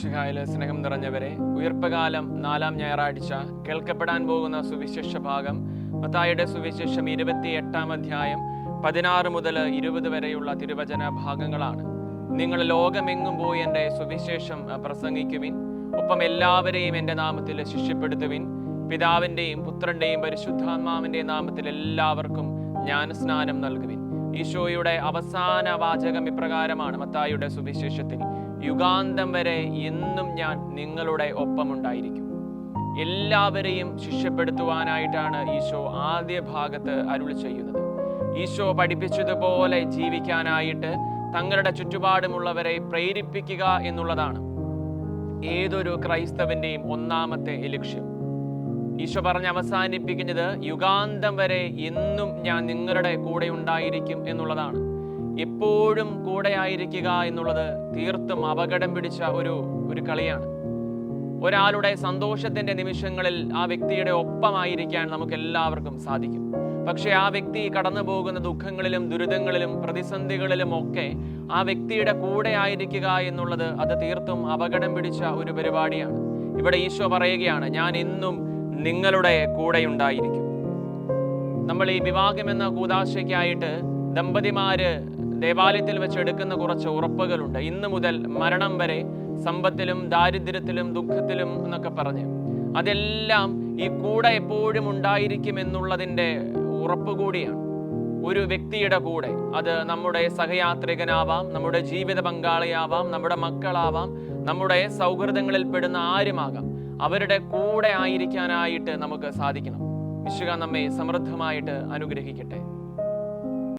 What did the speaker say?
ശിഹായിലെ സ്നേഹം നിറഞ്ഞവരെ ഉയർപ്പകാലം നാലാം ഞായറാഴ്ച കേൾക്കപ്പെടാൻ പോകുന്ന സുവിശേഷ ഭാഗം മത്തായുടെ സുവിശേഷം ഇരുപത്തി എട്ടാം അധ്യായം പതിനാറ് മുതൽ ഇരുപത് വരെയുള്ള തിരുവചന ഭാഗങ്ങളാണ്. നിങ്ങൾ ലോകമെങ്ങും പോയി എന്റെ സുവിശേഷം പ്രസംഗിക്കുവിൻ ഒപ്പം എല്ലാവരെയും എന്റെ നാമത്തിൽ ശിഷ്യപ്പെടുത്തുവിൻ. പിതാവിന്റെയും പുത്രന്റെയും പരിശുദ്ധാത്മാവിന്റെയും നാമത്തിൽ എല്ലാവർക്കും ജ്ഞാനസ്നാനം നൽകുവിൻ. ഈശോയുടെ അവസാന വാചകം ഇപ്രകാരമാണ് മത്തായിയുടെ സുവിശേഷത്തിൽ യുഗാന്തം വരെ എന്നും ഞാൻ നിങ്ങളുടെ ഒപ്പമുണ്ടായിരിക്കും. എല്ലാവരെയും ശിഷ്യപ്പെടുത്തുവാനായിട്ടാണ് ഈശോ ആദ്യ ഭാഗത്ത് അരുൾ ചെയ്യുന്നത്. ഈശോ പഠിപ്പിച്ചതുപോലെ ജീവിക്കാനായിട്ട് തങ്ങളുടെ ചുറ്റുപാടുമുള്ളവരെ പ്രേരിപ്പിക്കുക എന്നുള്ളതാണ്. ഏതൊരു ക്രൈസ്തവന്റെയും ഒന്നാമത്തെ ലക്ഷ്യം. ഈശോ പറഞ്ഞ് അവസാനിപ്പിക്കുന്നത് യുഗാന്തം വരെ എന്നും ഞാൻ നിങ്ങളുടെ കൂടെ ഉണ്ടായിരിക്കും എന്നുള്ളതാണ്. എപ്പോഴും കൂടെ ആയിരിക്കുക എന്നുള്ളത് തീർത്തും അപകടം പിടിച്ച ഒരു ഒരു കളിയാണ്. ഒരാളുടെ സന്തോഷത്തിന്റെ നിമിഷങ്ങളിൽ ആ വ്യക്തിയുടെ ഒപ്പമായിരിക്കാൻ നമുക്ക് എല്ലാവർക്കും സാധിക്കും. പക്ഷേ ആ വ്യക്തി കടന്നു പോകുന്ന ദുഃഖങ്ങളിലും ദുരിതങ്ങളിലും പ്രതിസന്ധികളിലും ഒക്കെ ആ വ്യക്തിയുടെ കൂടെ ആയിരിക്കുക എന്നുള്ളത് അത് തീർത്തും അപകടം പിടിച്ച ഒരു പരിപാടിയാണ്. ഇവിടെ ഈശോ പറയുകയാണ് ഞാൻ എന്നും നിങ്ങളുടെ കൂടെ ഉണ്ടായിരിക്കും നമ്മൾ ഈ വിവാഹം എന്ന കൂതാശയ്ക്കായിട്ട് ദമ്പതിമാര് ദേവാലയത്തിൽ വെച്ച് എടുക്കുന്ന കുറച്ച് ഉറപ്പുകളുണ്ട്. ഇന്ന് മുതൽ മരണം വരെ സമ്പത്തിലും ദാരിദ്ര്യത്തിലും ദുഃഖത്തിലും എന്നൊക്കെ പറഞ്ഞ് അതെല്ലാം ഈ കൂടെ എപ്പോഴും ഉണ്ടായിരിക്കും എന്നുള്ളതിന്റെ ഉറപ്പ് കൂടിയാണ്. ഒരു വ്യക്തിയുടെ കൂടെ അത് നമ്മുടെ സഹയാത്രികനാവാം നമ്മുടെ ജീവിത പങ്കാളിയാവാം നമ്മുടെ മക്കളാവാം നമ്മുടെ സൗഹൃദങ്ങളിൽ പെടുന്ന ആരുമാകാം. അവരുടെ കൂടെ ആയിരിക്കാനായിട്ട് നമുക്ക് സാധിക്കണം. വിശുക നമ്മെ സമൃദ്ധമായിട്ട് അനുഗ്രഹിക്കട്ടെ.